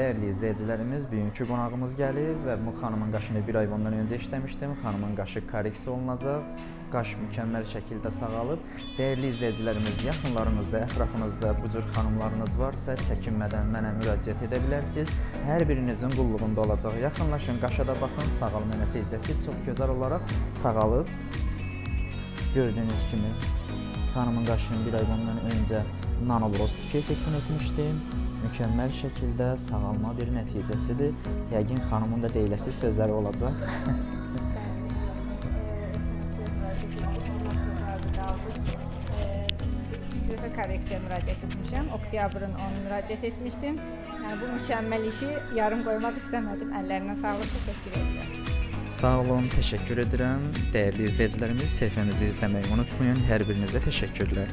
Değerli izleyicilerimiz, bugünkü qonağımız gəlir və bu xanımın qaşını bir ay bundan öncə işləmişdim. Xanımın qaşı korreksiya olunacaq. Qaş mükəmməl şəkildə sağalıb. Değerli izleyicilerimiz, yaxınlarınızda, ətrafınızda bu cür xanımlarınız varsa çəkinmədən mənə müraciət edə bilərsiniz. Hər birinizin qulluğunda olacaq. Yaxınlaşın, qaşa da baxın, sağalma nəticəsi çox gözəl olaraq sağalıb. Gördüğünüz kimi Hanımın qaşını bir ay bundan öncə nanoloz kesikini etmişdim. Mükəmməl şəkildə sağalma bir nəticəsidir. Yəqin xanımın da deyiləsi sözləri olacaq. Sözə korreksiya müraciət etmişəm. Oktyabrın 10 müraciət etmişdim. Yəni bu mükəmməl işi yarım qoymaq istəmədim. Əllərinə sağlıq, təşəkkür edirəm. Sağ olun, təşəkkür edirəm. Dəyərli izləyicilərimiz, səhifəmizi izləməyi unutmayın. Hər birinizə təşəkkürlər.